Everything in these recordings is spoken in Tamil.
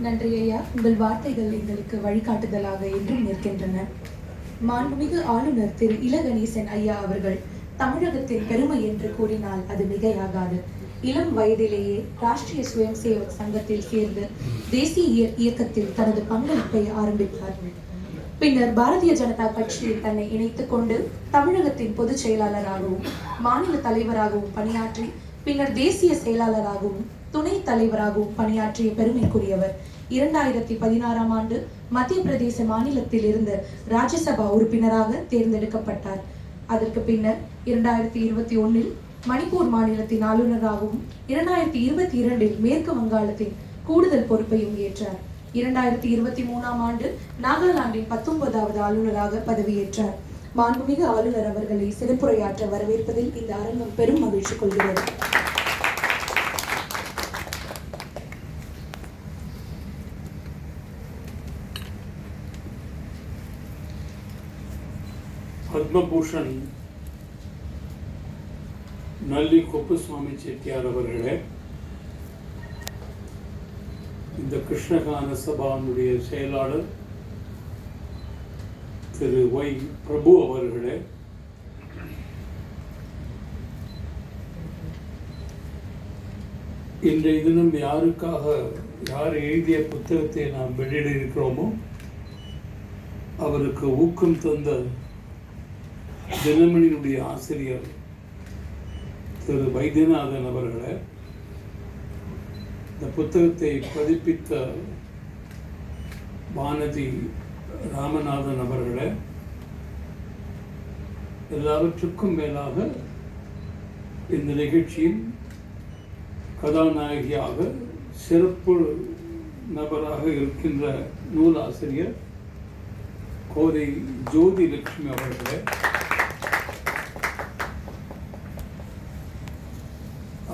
நன்றி ஐயா. உங்கள் வார்த்தைகள் எங்களுக்கு வழிகாட்டுதலாக என்றும் நிற்கின்றன. மாண்புமிகு ஆளுநர் திரு இளகணேசன் ஐயா அவர்கள் தமிழகத்தின் பெருமை என்று கூறினால் அது மிகையாகாது. இளம் வயதிலேயே ராஷ்டிரிய சுயம் சேவக் சங்கத்தில் சேர்ந்து தேசிய இயக்கத்தில் தனது பங்களிப்பை ஆரம்பித்தார். பின்னர் பாரதிய ஜனதா கட்சியில் தன்னை இணைத்துக் கொண்டு தமிழகத்தின் பொதுச் செயலாளராகவும் மாநில தலைவராகவும் பணியாற்றி பின்னர் தேசிய செயலாளராகவும் துணை தலைவராகவும் பணியாற்றிய பெருமைக்குரியவர். இரண்டாயிரத்தி பதினாறாம் ஆண்டு மத்திய பிரதேச மாநிலத்தில் இருந்து ராஜ்யசபா உறுப்பினராக தேர்ந்தெடுக்கப்பட்டார். அதற்கு பின்னர் இரண்டாயிரத்தி இருபத்தி ஒன்னில் மணிப்பூர் மாநிலத்தின் ஆளுநராகவும் இரண்டாயிரத்தி இருபத்தி இரண்டில் மேற்கு வங்காளத்தின் கூடுதல் பொறுப்பையும் ஏற்றார். இரண்டாயிரத்தி இருபத்தி மூணாம் ஆண்டு நாகாலாந்தின் பத்தொன்பதாவது ஆளுநராக பதவியேற்றார். மாண்புமிகு ஆளுநர் அவர்களை சிறப்புரையாற்ற வரவேற்பதில் இந்த அரங்கம் பெரும் மகிழ்ச்சி கொள்கிறது. பத்மபூஷன் நல்லி கொப்புசுவாமி செட்டியார் அவர்களே இந்த கிருஷ்ணகான சபானுடைய செயலாளர் திரு ஒய் பிரபு அவர்களே இன்றைய தினம் யாருக்காக யார் எழுதிய புத்தகத்தை நாம் வெளியிட இருக்கிறோமோ அவருக்கு ஊக்கம் தந்த தினமணியினுடைய ஆசிரியர் திரு வைத்தியநாதன் அவர்களை இந்த புத்தகத்தை பதிப்பித்த வானதி ராமநாதன் அவர்களை எல்லாவற்றுக்கும் மேலாக இந்த நிகழ்ச்சியின் கதாநாயகியாக சிறப்பு நபராக இருக்கின்ற நூலாசிரியர் கோதை ஜோதி லட்சுமி அவர்களே.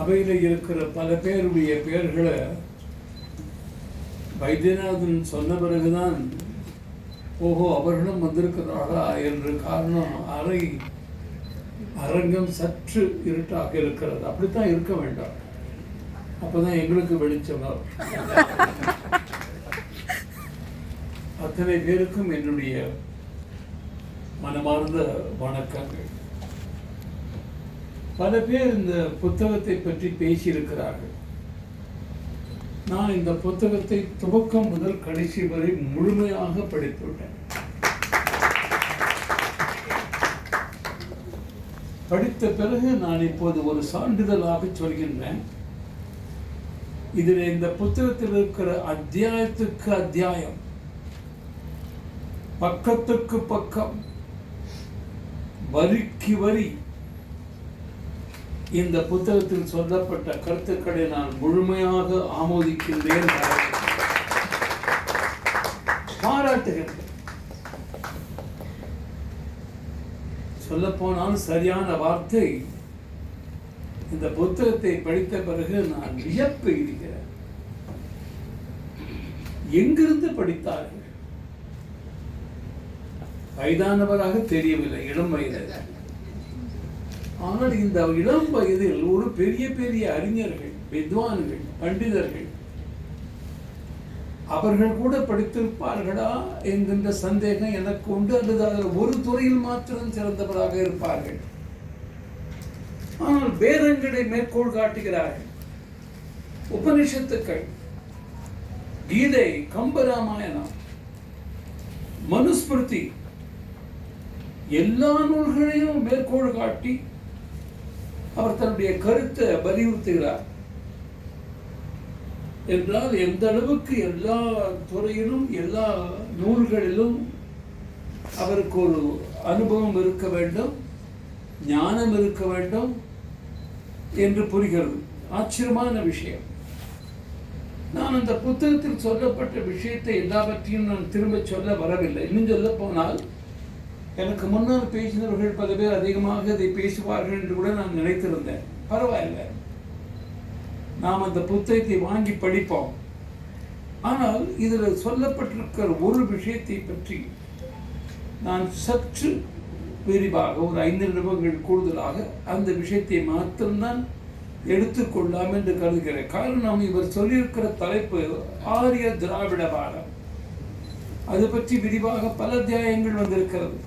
அவையில் இருக்கிற பல பேருடைய பெயர்களை வைத்தியநாதன் சொன்ன பிறகுதான் ஓஹோ அவர்களும் வந்திருக்கிறார்களா என்று காரணம் அறை அரங்கம் சற்று இருட்டாக இருக்கிறது. அப்படித்தான் இருக்க வேண்டாம். அப்பதான் எங்களுக்கு வெளிச்சம் அத்தனை பேருக்கும் என்னுடைய மனமார்ந்த வணக்கங்கள். பல பேர் இந்த புத்தகத்தை பற்றி பேசியிருக்கிறார்கள். நான் இந்த புத்தகத்தை துவக்கம் முதல் கடைசி வரை முழுமையாக படித்துவிட்டேன். படித்த பிறகு நான் இப்போது ஒரு சான்றிதழாக சொல்கின்றேன். இதில் இந்த புத்தகத்தில் இருக்கிற அத்தியாயத்துக்கு அத்தியாயம் பக்கத்துக்கு பக்கம் வரிக்கு வரி இந்த புத்தகத்தில் சொல்லப்பட்ட கருத்துக்களை நான் முழுமையாக ஆமோதிக்கின்றேன். பாராட்டுகின்றேன் சொல்லப்போனால் சரியான வார்த்தை. இந்த புத்தகத்தை படித்த பிறகு நான் வியப்பு இருக்கிறேன் எங்கிருந்து படித்தார்கள்? வயதானவராக தெரியவில்லை இளம் வயதாக ஆனால் இந்த இளம் வயதில் ஒரு பெரிய பெரிய அறிஞர்கள் வித்வான்கள் பண்டிதர்கள் அவர்கள் கூட படித்திருப்பார்களா என்கின்ற சந்தேகம் எனக்கு உண்டு. அல்லது அதில் ஒரு துறையில் மாத்திரம் சிறந்தவராக இருப்பார்கள். ஆனால் வேதங்களை மேற்கோள் காட்டுகிறார்கள். உபனிஷத்துக்கள் கீதை கம்பராமாயணம் மனுஸ்மிருதி எல்லா நூல்களையும் மேற்கோள் காட்டி அவர் தன்னுடைய கருத்தை வலியுறுத்துகிறார். என்றால் எந்த அளவுக்கு எல்லா துறையிலும் எல்லா நூல்களிலும் அவருக்கு ஒரு அனுபவம் இருக்க வேண்டும் ஞானம் இருக்க வேண்டும் என்று புரிகிறது. ஆச்சரியமான விஷயம். நான் அந்த புத்தகத்தில் சொல்லப்பட்ட விஷயத்தை எல்லாவற்றையும் நான் திரும்ப சொல்ல வரவில்லை. இன்னும் சொல்ல போனால் எனக்கு முன்னால் பேசினவர்கள் பல பேர் அதிகமாக இதை பேசுவார்கள் என்று கூட நான் நினைத்திருந்தேன். பரவாயில்லை. நாம் அந்த புத்தகத்தை வாங்கி படிப்போம். ஆனால் இதில் சொல்லப்பட்டிருக்கிற ஒரு விஷயத்தை பற்றி நான் சற்று விரிவாக ஒரு ஐந்து நிமிடங்கள் கூடுதலாக அந்த விஷயத்தை மாத்திரம்தான் எடுத்துக்கொள்ளலாம் என்று கருதுகிறேன். காரணம் இவர் சொல்லியிருக்கிற தலைப்பு ஆரிய திராவிட வாரம் அது பற்றி விரிவாக பல அத்தியாயங்கள் வந்திருக்கிறது.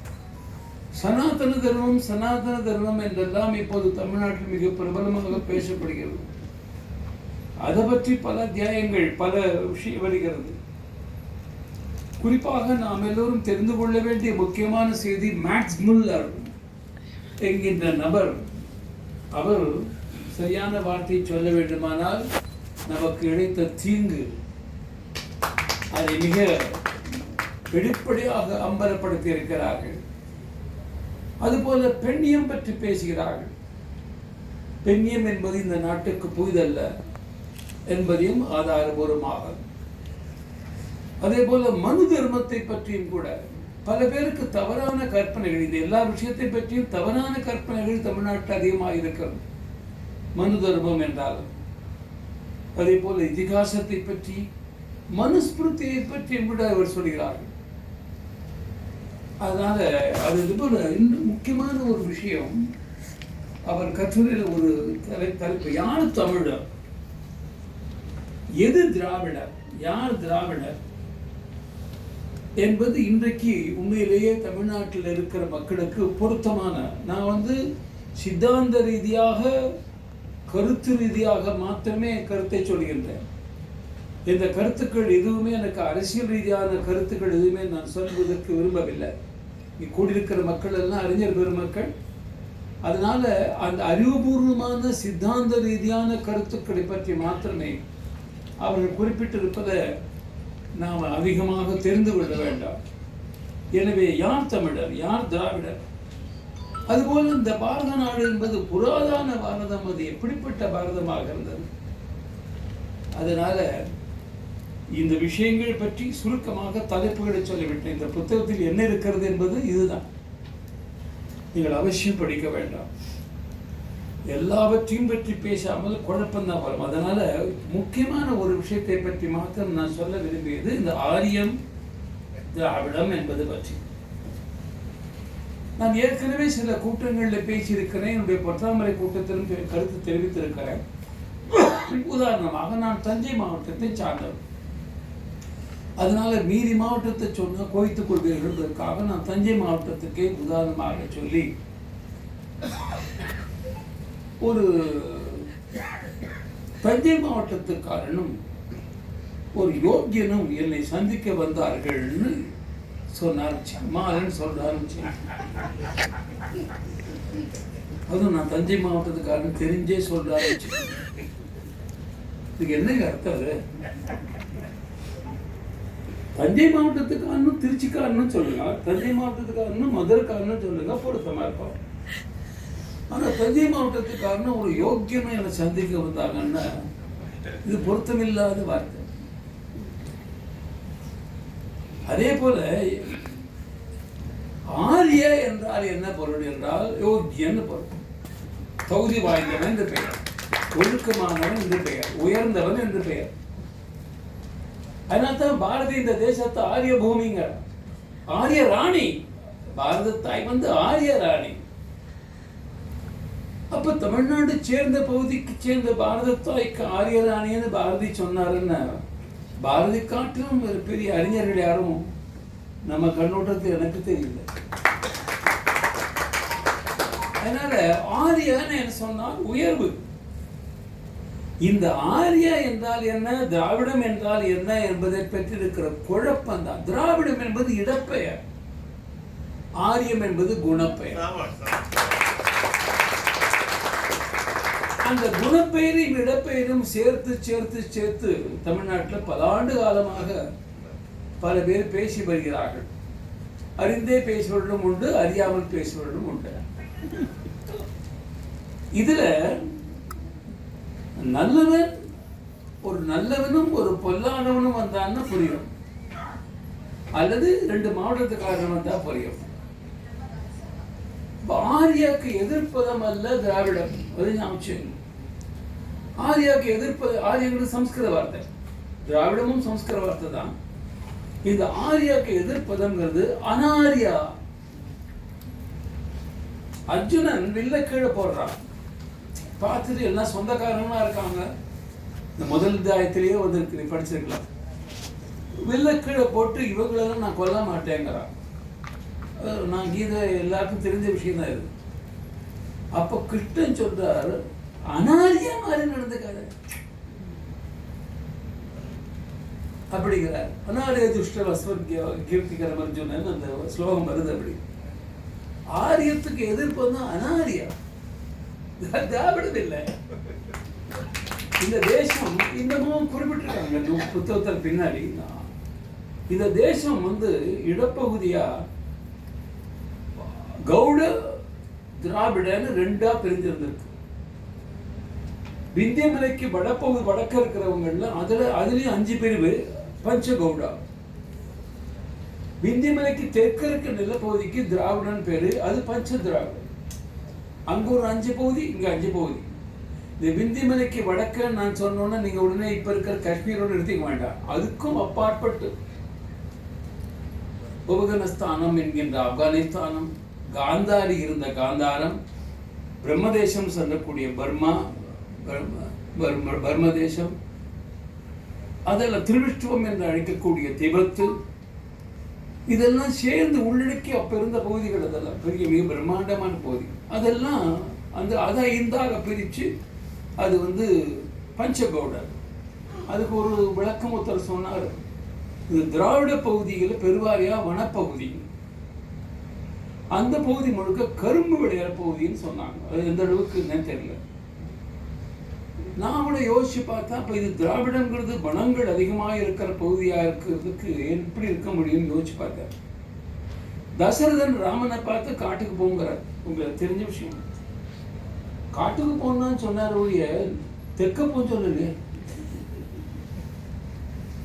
சனாதன தர்மம் சனாதன தர்மம் என்றெல்லாம் இப்போது தமிழ்நாட்டில் மிக பிரபலமாக பேசப்படுகிறது. அதை பற்றி பல அத்தியாயங்கள் பல விஷயம் வருகிறது. குறிப்பாக நாம் எல்லோரும் தெரிந்து கொள்ள வேண்டிய முக்கியமான செய்தி மேக்ஸ் முல்லர் என்கின்ற நபர். அவர் சரியான வார்த்தை சொல்ல வேண்டுமானால் நமக்கு இழைத்த தீங்கு. அதை மிக வெளிப்படையாக அம்பலப்படுத்தி இருக்கிறார்கள் அதுபோல பெண்ணியம் பற்றி பேசுகிறார்கள். பெண்ணியம் என்பது இந்த நாட்டுக்கு புதிதல்ல என்பதையும் ஆதாரபூர்வமாக. அதே போல மனு தர்மத்தை பற்றியும் கூட பல பேருக்கு தவறான கற்பனைகள் இது எல்லா விஷயத்தை பற்றியும் தவறான கற்பனைகள் தமிழ்நாட்டில் அதிகமாக இருக்கிறது. மனு தர்மம் என்றாலும் அதே போல இதிகாசத்தை பற்றி மனுஸ்மிருதியை பற்றியும் கூட அவர் சொல்கிறார்கள். அதனால அது இது போல இன்னும் முக்கியமான ஒரு விஷயம் அவர் கட்டுரையில் ஒரு தலை தலைப்பு. யார் தமிழர்? எது திராவிடர்? யார் திராவிடர்? என்பது இன்றைக்கு உண்மையிலேயே தமிழ்நாட்டில் இருக்கிற மக்களுக்கு பொருத்தமான. நான் வந்து சித்தாந்த ரீதியாக கருத்து ரீதியாக மாத்திரமே கருத்தை சொல்கின்றேன். இந்த கருத்துக்கள் எதுவுமே எனக்கு அரசியல் ரீதியான கருத்துக்கள் எதுவுமே நான் சொல்வதற்கு விரும்பவில்லை. இங்கே கூடியிருக்கிற மக்கள் எல்லாம் அறிஞர் பெருமக்கள். அதனால அந்த அறிவுபூர்வமான சித்தாந்த ரீதியான கருத்துக்களை பற்றி மாத்திரமே அவர்கள் குறிப்பிட்டிருப்பதை நாம் அதிகமாக தெரிந்து கொள்ள வேண்டாம். எனவே யார் தமிழர் யார் திராவிடர்? அதுபோல் இந்த பாரத நாடு என்பது புராதான பாரதம் அது எப்படிப்பட்ட பாரதமாக இருந்தது? அதனால இந்த விஷயங்கள் பற்றி சுருக்கமாக தலைப்புகளை சொல்லிவிட்டேன் இந்த புத்தகத்தில் என்ன இருக்கிறது என்பது இதுதான். நீங்கள் அவசியம் படிக்க வேண்டாம். எல்லாவற்றையும் பற்றி பேசாமல் குழப்பம்தான் வரும். அதனால முக்கியமான ஒரு விஷயத்தை பற்றி மாத்திரம் நான் சொல்ல விரும்பியது இந்த ஆரியம் திராவிடம் என்பது பற்றி. நான் ஏற்கனவே சில கூட்டங்களில் பேசியிருக்கிறேன். என்னுடைய பத்தாமரை கூட்டத்திலும் கருத்து தெரிவித்திருக்கிறேன். உதாரணமாக நான் தஞ்சை மாவட்டத்தை சார்ந்தவன். அதனால மீதி மாவட்டத்தை சொன்னால் கோய்த்துக் கொள்வீர்கள்ன்றதுக்காக நான் தஞ்சை மாவட்டத்துக்கே உதாரணமாக சொல்லி ஒரு தஞ்சை மாவட்டத்துக்காரனும் ஒரு யோக்கியனும் என்னை சந்திக்க வந்தார்கள்னு சொன்ன ஆரம்பிச்சேன் மாறன் சொல்ல ஆரம்பிச்சேன் அதுவும் நான் தஞ்சை மாவட்டத்துக்காரன் தெரிஞ்சே சொல்ல ஆரம்பிச்சேன் இதுக்கு என்னங்க அர்த்தம் அது? தஞ்சை மாவட்டத்துக்காரனும் திருச்சிக்காரனும் சொல்லுங்க. தஞ்சை மாவட்டத்துக்காரனும் மதுரைக்காரனும் சொல்லுங்க பொருத்தமா இருக்கும். ஆனா தஞ்சை மாவட்டத்துக்காரனும் ஒரு யோக்கியமா என்னை சந்திக்க வந்தாங்கன்னா இது பொருத்தமில்லாத வார்த்தை. அதே போல ஆரிய என்றால் என்ன பொருள் என்றால் யோக்கியன்னு பொருள். தகுதி வாய்ந்தவன் என்று பெயர். ஒழுக்கமானவன் என்று பெயர். உயர்ந்தவன் என்று பெயர். அதனால தான் பாரதி இந்த தேசத்தை ஆரிய பூமிங்க. ஆரிய ராணி. பாரத தாய் வந்து ஆரிய ராணி. அப்ப தமிழ்நாடு சேர்ந்த பகுதிக்கு சேர்ந்த பாரத தாய்க்கு ஆரிய ராணின்னு பாரதி சொன்னாருன்னா. பாரதி காட்டிலும் ஒரு பெரிய அறிஞர்கள் யாரும் நம்ம கண்ணோட்டத்தில் எனக்கு தெரியல. அதனால ஆரியான்னு என்ன சொன்னால் உயர்வு. இந்த ஆரியா என்றால் என்ன? திராவிடம் என்றால் என்ன என்பதை பற்றி இருக்கிற குழப்பம் தான் திராவிடம் என்பது இடப்பெயர். ஆரியம் என்பது குணப்பெயர். அந்த குணப்பெயரையும் இடப்பெயரும் சேர்த்து சேர்த்து சேர்த்து தமிழ்நாட்டில் பல ஆண்டு காலமாக பல பேர் பேசி வருகிறார்கள். அறிந்தே பேசுவர்களும் உண்டு அறியாமல் பேசுவர்களும் உண்டு. இதுல நல்லவன் ஒரு நல்லவனும் ஒரு பொல்லாதவனும் வந்தான்னு புரியும். அல்லது ரெண்டு மாவட்டத்துக்காரன் வந்தா புரியும். ஆரியாக்கு எதிர்ப்பதம் அல்ல திராவிடம். அது ஞாபகம் ஆரியாக்கு எதிர்ப்பது ஆரியங்கிறது சம்ஸ்கிருத வார்த்தை. திராவிடமும் சம்ஸ்கிருத வார்த்தை தான். இந்த ஆரியாக்கு எதிர்ப்பதம்ங்கிறது அனாரியா. அர்ஜுனன் வில்ல கீழே போடுறான். பார்த்துட்டு எல்லாம் சொந்தக்காரங்களா இருக்காங்க. இந்த முதல் தாயத்திலேயே வந்திருக்கு நீ படிச்சிருக்கலாம். வில்லக்கீழே போட்டு இவங்களெல்லாம் நான் கொல்ல மாட்டேங்கிறான். நான் கீதை எல்லாருக்கும் தெரிஞ்ச விஷயம் தான் இது. அப்போ கிருஷ்ணன் சொல்றாரு அனாரியா மாதிரி நடந்துக்காரு அப்படிங்கிறார். அனாரிய துஷ்ட வஸ்வர்கிய கீர்த்திகரம் அர்ஜுனன் அந்த ஸ்லோகம் வருது அப்படி. ஆரியத்துக்கு எதிர்ப்பு வந்து அனாரியா. திராவிடம் இல்லை இந்த தேசம் இன்னமும் குறிப்பிட்டிருக்காங்க. இந்த புத்தகத்தில் பின்னாடி. இந்த தேசம் வந்து இடப்பகுதியா? கவுடு திராவிடன்னு ரெண்டா பிரிஞ்சிருந்திருக்கு. விந்தியமலைக்கு வடப்பகுதி வடக்க இருக்கிறவங்கல அதுல அதுலயும் அஞ்சு பிரிவு பஞ்சகவுடா விந்தியமலைக்கு தெற்கு இருக்க நிலப்பகுதிக்கு திராவிடன் பேரு அது பஞ்ச திராவிடன் அங்க ஒரு அஞ்சு பகுதி இங்க அஞ்சு பகுதி. இந்த விந்தியமலைக்கு வடக்க நான் சொன்னோன்னா நீங்க உடனே இப்ப இருக்கிற காஷ்மீரோட எடுத்துக்க வேண்டாம். அதுக்கும் அப்பாற்பட்டு. உபகனஸ்தானம் என்கின்ற ஆப்கானிஸ்தானம் காந்தாரி இருந்த காந்தாரம் பிரம்மதேசம் சொல்லக்கூடிய பர்மா பர்ம பர்ம தேசம் அதெல்லாம் திருவிஷ்டுவம் என்று அழைக்கக்கூடிய திபத்து இதெல்லாம் சேர்ந்து உள்ளடக்கி அப்ப இருந்த பகுதிகள் அதெல்லாம். பெரிய மிக பிரம்மாண்டமான பகுதி. அதெல்லாம் அந்த அதை ஐந்தாக பிரிச்சு அது வந்து பஞ்சகௌடர் அதுக்கு ஒரு விளக்கம் ஒருத்தர் சொன்னார். இது திராவிட பகுதியில் பெருவாரியாக வனப்பகுதி. அந்த பகுதி முழுக்க கரும்பு விளையாட பகுதின்னு சொன்னாங்க. அது எந்த அளவுக்கு என்னன்னு தெரியல. நான் கூட யோசிச்சு பார்த்தா இப்போ இது திராவிடங்கிறது வனங்கள் அதிகமாக இருக்கிற பகுதியாக இருக்கிறதுக்கு எப்படி இருக்க முடியும்னு யோசிச்சு பார்த்தேன். தசரதன் ராமனை பார்த்து காட்டுக்கு போங்கிறார். உங்களுக்கு தெரிஞ்ச விஷயம். காட்டுக்கு போனான்னு சொன்னார் ஒழிய தெற்க போன்னு சொல்லலையே.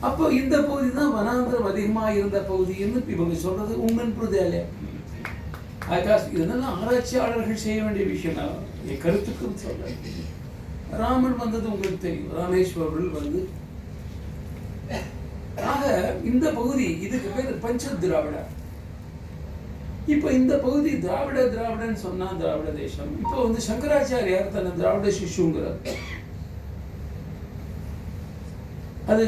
அப்போ இந்த பகுதி தான் வனாந்திரம் அதிகமாக இருந்த பகுதின்னு இவங்க சொல்றது உண்மன் புரிதே ஆகாஷ் இதெல்லாம் ஆராய்ச்சியாளர்கள் செய்ய வேண்டிய விஷயம் நான் என் கருத்துக்கும் சொல்றேன். ராமன் வந்தது உங்களுக்கு தெரியும். ராமேஸ்வரில் வந்து. ஆக இந்த பகுதி இதுக்கு பேர் பஞ்ச திராவிட. இப்ப இந்த பகுதி திராவிட திராவிடன்னு சொன்னால் திராவிட தேசம். இப்போ வந்து சங்கராச்சாரியார் தன்னை திராவிட சிஷுங்கிறார் அது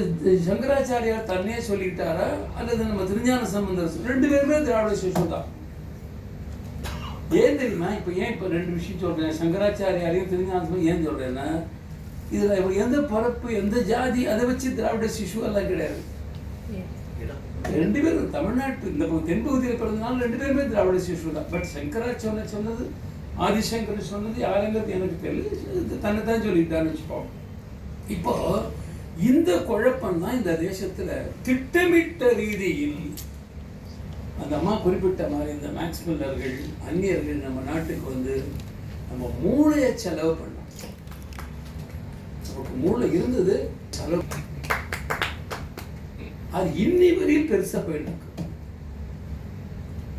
சங்கராச்சாரியார் தன்னே சொல்லிட்டாரா அல்லது நம்ம திருஞான சம்பந்தர் ரெண்டு பேருமே திராவிட சிஷு தான். ஏன் தெரியுமா? இப்போ ஏன் இப்போ ரெண்டு விஷயம் சொல்கிறேன் சங்கராச்சாரியாரையும் திருஞான ஏன் சொல்கிறேன்னா இதில் இப்போ எந்த பிறப்பு எந்த ஜாதி அதை வச்சு திராவிட சிசு எல்லாம் கிடையாது. ரெண்டு பேரும் தமிழ்நாட்டு இந்த தென்பகுதியில் பிறந்தனால ரெண்டு பேருமே திராவிட சிசு தான். பட் சங்கரா சொன்னது ஆதிசங்கர் சொன்னது யாருங்கிறது எனக்கு தெரியல தன்னை தான் சொல்லிட்டான்னு வச்சுப்போம் இப்போ இந்த குழப்பம் தான் இந்த தேசத்தில் திட்டமிட்ட ரீதியில் அந்த அம்மா குறிப்பிட்ட மாதிரி இந்த மேக்ஸ் மில்லர்கள் அந்நியர்கள் நம்ம நாட்டுக்கு வந்து நம்ம மூளையை செலவு பண்ணோம் நமக்கு மூளை இருந்தது செலவு அது இன்னி வரையும் பெருசா போயிட்டு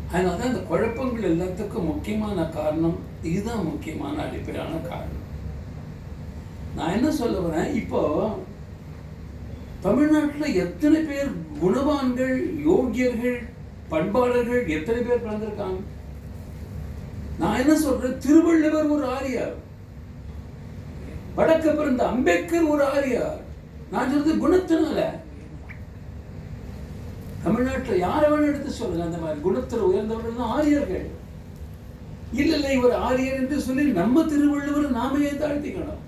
அதனால தான் இந்த குழப்பங்கள் எல்லாத்துக்கும் முக்கியமான காரணம் இதுதான் முக்கியமான அடிப்படையான காரணம். நான் என்ன சொல்ல வரேன்? இப்போ தமிழ்நாட்டுல எத்தனை பேர் குணவான்கள் யோகியர்கள் பண்பாளர்கள் எத்தனை பேர் பிறந்திருக்காங்க? நான் என்ன சொல்றேன்? திருவள்ளுவர் ஒரு ஆரியார். வடக்க பிறந்த அம்பேத்கர் ஒரு ஆரியார். நான் சொல்றது குணத்தினால. தமிழ்நாட்டுல யாரை வேணும் எடுத்து சொல்லுங்க அந்த மாதிரி குணத்தில் உயர்ந்தவர்கள் தான் ஆரியர்கள். இல்ல இல்ல இவர் ஆரியர் என்று சொல்லி நம்ம திருவள்ளுவர் நாமையே தாழ்த்திக்கணும்?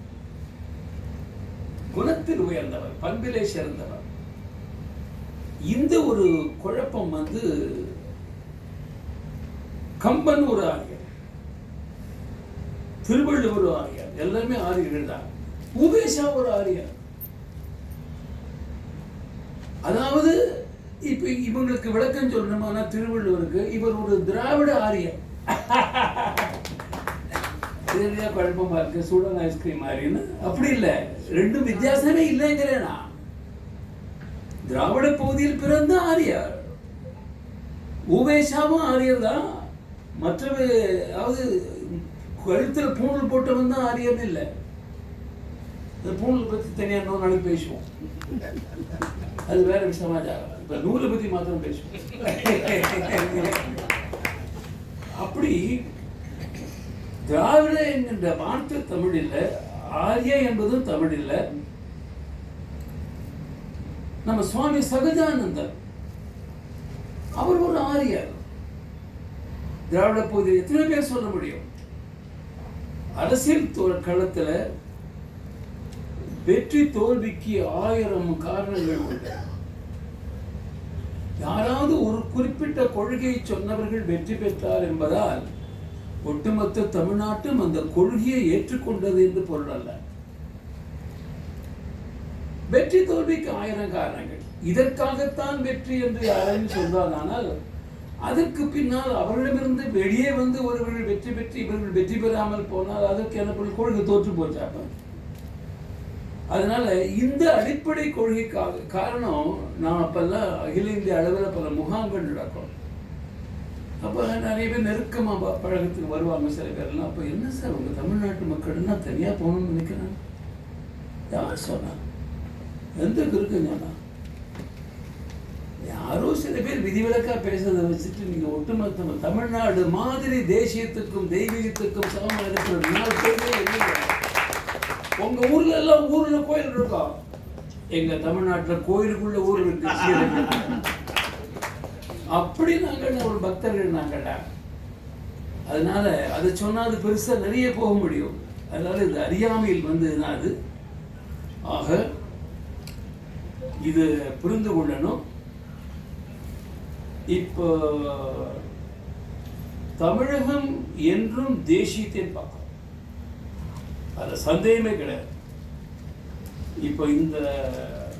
குணத்தில் உயர்ந்தவர் பண்பிலே சிறந்தவர். இந்த ஒரு குழப்பம் வந்து கம்பன் ஒரு ஆரியர் திருவள்ளுவர் ஒரு ஆரியர் எல்லாருமே ஆரியர்கள் தான். உபேஷா ஒரு ஆரியர். அதாவது இப்ப இவங்களுக்கு விளக்கம் சொல்லணுமானா திருவள்ளுவருக்கு இவர் ஒரு திராவிட ஆரியர். குழப்பமா இருக்கு? சூடன் ஐஸ்கிரீம் ஆரியன்னு அப்படி இல்லை. ரெண்டும் வித்தியாசமே இல்லைங்கிறேனா? திராவிட பகுதியில் பிறந்த ஆரியார். உபேஷாவும் ஆரியர் தான். மற்ற அதாவது கழுத்தில் பூணல் போட்டவன் தான் ஆரியர்னு இல்லை. இந்த பூணல் பத்தி தனியா இன்னொரு நாளைக்கு பேசுவோம். அது வேற சமாச்சாரம். இப்போ நூலை பற்றி மாத்திரம் பேசுவோம். அப்படி திராவிட என்கின்ற வார்த்தை தமிழ் இல்லை ஆரிய என்பதும் தமிழ் இல்லை. நம்ம சுவாமி சகஜானந்தர். அவர் ஒரு ஆரியர். திராவிட பகுதியில் எத்தனை பேர் சொல்ல முடியும்? அரசியல் களத்தில் வெற்றி தோல்விக்கு ஆயிரம் காரணங்கள் உண்டு. யாராவது ஒரு குறிப்பிட்ட கொள்கையை சொன்னவர்கள் வெற்றி பெற்றார் என்பதால் ஒட்டுமொத்த தமிழ்நாட்டும் அந்த கொள்கையை ஏற்றுக்கொண்டது என்று பொருள் அல்ல. வெற்றி தோல்விக்கு ஆயிரம் காரணங்கள். இதற்காகத்தான் வெற்றி என்று யாரையும் சொல்வாரானால் அதற்கு பின்னால் அவர்களிடமிருந்து வெளியே வந்து ஒருவர்கள் வெற்றி பெற்று இவர்கள் வெற்றி பெறாமல் போனால் அதற்கு என்ன பொருள் கொள்கை தோற்று போச்சாப்ப அதனால இந்த அடிப்படை கொள்கைக்காக காரணம் நான் அப்பெல்லாம் அகில இந்திய அளவில் பல முகாம்கள் நடக்கும். அப்போ நிறைய பேர் நெருக்கமாக பழகத்துக்கு பழக்கத்துக்கு வருவாங்க சில பேர்லாம். அப்போ என்ன சார் உங்கள் தமிழ்நாட்டு மக்கள்னா தனியாக போகணும்னு நினைக்கிறேன் யார் சொன்னாங்க எந்த குருக்கு சொன்னா யாரோ சில பேர் விதிவிலக்கா பேசுறதை வச்சுட்டு நீங்க ஒட்டுமொத்த தமிழ்நாடு மாதிரி தேசியத்துக்கும் தெய்வீகத்துக்கும் சமமாக இருக்கிற நாலு பேருமே இல்லைங்க. உங்க ஊர்ல எல்லாம் ஊர்ல கோயில் இருக்கும் எங்க தமிழ்நாட்டுல கோயிலுக்குள்ள ஊர் இருக்கு அப்படி நாங்கள் ஒரு பக்தர்கள் நாங்கள் அதனால அதை சொன்னா அது பெருசா நிறைய போக முடியும். அதனால இது அறியாமையில் வந்ததுன்னா அது. ஆக இது புரிந்து கொள்ளணும். இப்போ தமிழகம் என்றும் தேசியத்தின் பக்கம் அதில் சந்தேகமே கிடையாது. இப்போ இந்த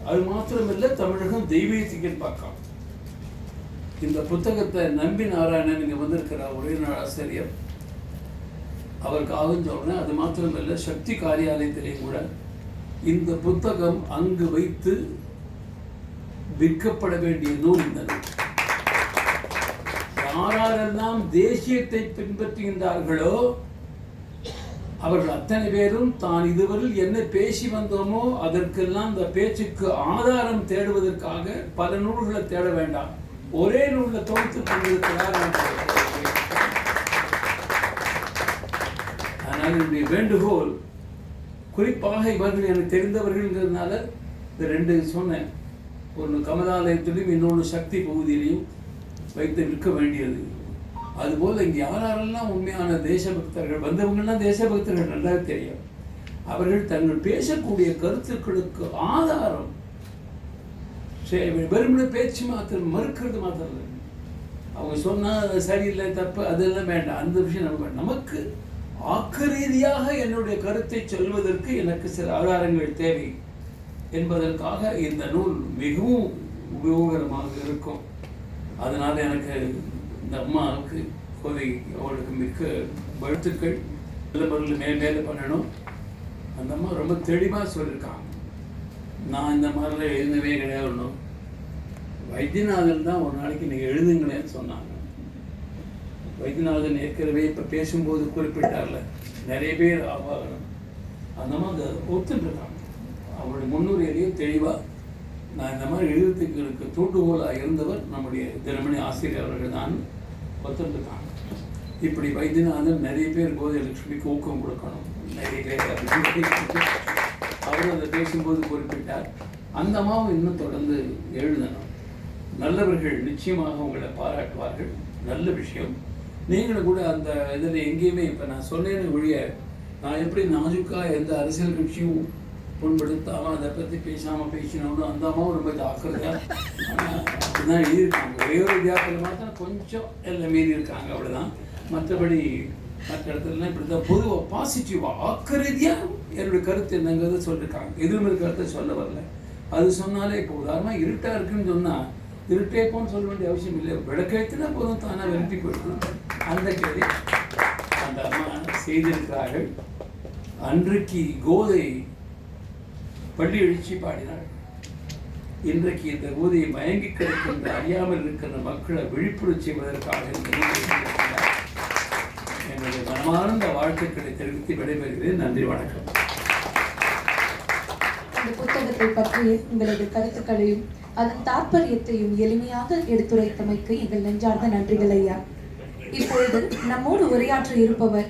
அது மாத்திரமில்லை தமிழகம் தெய்வீகத்தின் பார்க்கலாம் இந்த புத்தகத்தை நம்பி நாராயணன் இங்க வந்திருக்கிற ஒரே நாள் ஆசிரியர். அவருக்காக சொல்கிறேன் அது மாத்திரமில்லை சக்தி காரியாலயத்திலேயும் கூட இந்த புத்தகம் அங்கு வைத்து விற்கப்பட வேண்டிய நூல் இந்த நூல் யாரெல்லாம் தேசியத்தை பின்பற்றுகின்றார்களோ அவர்கள் அத்தனை பேரும் தான் இதுவரையில் என்ன பேசி வந்தோமோ அதற்கெல்லாம் இந்த பேச்சுக்கு ஆதாரம் தேடுவதற்காக பல நூல்களை தேட வேண்டாம். ஒரே நூலில் தொகுத்து கொண்டிருக்கிறார் ஆனால் என்னுடைய வேண்டுகோள் குறிப்பாக இவர்கள் எனக்கு தெரிந்தவர்கள்ங்கிறதுனால இந்த ரெண்டு சொன்னேன். ஒன்று கமலாலயத்திலையும் இன்னொன்று சக்தி பகுதியிலையும் வைத்து விற்க வேண்டியது. அதுபோல் இங்கே யாரெல்லாம் உண்மையான தேசபக்தர்கள் வந்தவங்கன்னா தேசபக்தர்கள் நல்லா தெரியும். அவர்கள் தங்கள் பேசக்கூடிய கருத்துக்களுக்கு ஆதாரம். சரி, வெறுமனே பேச்சு மாத்திரம் மறுக்கிறது மாத்திரம் இல்லை. அவங்க சொன்னால் அது சரியில்லை தப்பு அதெல்லாம் வேண்டாம். அந்த விஷயம் நம்ம நமக்கு ஆக்க ரீதியாக என்னுடைய கருத்தை சொல்வதற்கு எனக்கு சில ஆதாரங்கள் தேவை. என்பதற்காக இந்த நூல் மிகவும் உபயோகரமாக இருக்கும். அதனால் எனக்கு இந்த அம்மாவுக்கு கோதை அவளுக்கு மிக்க வாழ்த்துக்கள். நல்ல பொருள் மேல் மேலே பண்ணணும். அந்த அம்மா ரொம்ப தெளிவாக சொல்லியிருக்காங்க. நான் இந்த மாதிரிலாம் எழுதவே கிடையாது ஒன்றும் வைத்தியநாதன் தான் ஒரு நாளைக்கு நீங்கள் எழுதுங்களேன்னு சொன்னாங்க. வைத்தியநாதன் ஏற்கனவே இப்போ பேசும்போது குறிப்பிட்டார்ல நிறைய பேர் ஆவாகணும் அந்த மாதிரி அதை ஒத்துட்டுருக்காங்க அவருடைய முன்னுரையிலேயே தெளிவாக நான் இந்த மாதிரி எழுத்துக்கு தூண்டுகோலாக இருந்தவர் நம்முடைய தினமணி ஆசிரியர் அவர்கள் தான் ஒத்துட்டுருக்காங்க இப்படி வைத்தியநாதன் நிறைய பேர் கோதலட்சுமிக்கு ஊக்கம் கொடுக்கணும். நிறைய பேர் அவர் அவரும் அதை பேசும்போது குறிப்பிட்டார். அந்த அம்மாவும் இன்னும் தொடர்ந்து எழுதணும். நல்லவர்கள் நிச்சயமாக உங்களை பாராட்டுவார்கள். நல்ல விஷயம். நீங்களும் கூட அந்த இதில் எங்கேயுமே இப்போ நான் சொன்னேன்னு ஒழிய நான் எப்படி நாஜுக்காக எந்த அரசியல் கட்சியும் புண்படுத்தாமல் அதை பற்றி பேசாமல் பேசினோம்னு அந்த அம்மாவும் ரொம்ப ஜாக்கிரதையாக அப்படிதான் எழுதியிருக்காங்க ஒரே ஒரு வித்தியாசத்தில் மாத்திரம் கொஞ்சம் எல்லாம் மீறி இருக்காங்க அவ்வளோதான் மற்றபடி மற்ற இடத்துலலாம் இப்படி தான் பொதுவாக பாசிட்டிவாக ஆக்கரீதியாக என்னுடைய கருத்து என்னங்கிறத சொல்லியிருக்காங்க எதிர்மறை கருத்தை சொல்ல வரல. அது சொன்னாலே இப்போ உதாரணமாக இருட்டாக இருக்குன்னு சொன்னால் இருட்டே போன்னு சொல்ல வேண்டிய அவசியம் இல்லை. விளக்கேற்றினா போதும் தானாக விரட்டி போயிடணும். அந்த கேள்வி அந்த அம்மா செய்திருக்கிறார்கள். அன்றைக்கு கோதை பள்ளி எழுச்சி பாடினாள் இன்றைக்கு இந்த ஊதியை மயங்கி கிடக்கின்ற அறியாமல் இருக்கின்ற மக்களை விழிப்புணர்வு செய்வதற்காக என்னுடைய மனமார்ந்த வாழ்த்துக்களை தெரிவித்து விடைபெறுகிறேன். நன்றி வணக்கம். இந்த புத்தகத்தை பற்றிய உங்களது கருத்துக்களையும் அதன் தாற்பயத்தையும் எளிமையாக எடுத்துரைத்தமைக்கு எங்கள் நெஞ்சார்ந்த நன்றிகள் ஐயா. இப்பொழுது நம்மோடு உரையாற்ற இருப்பவர்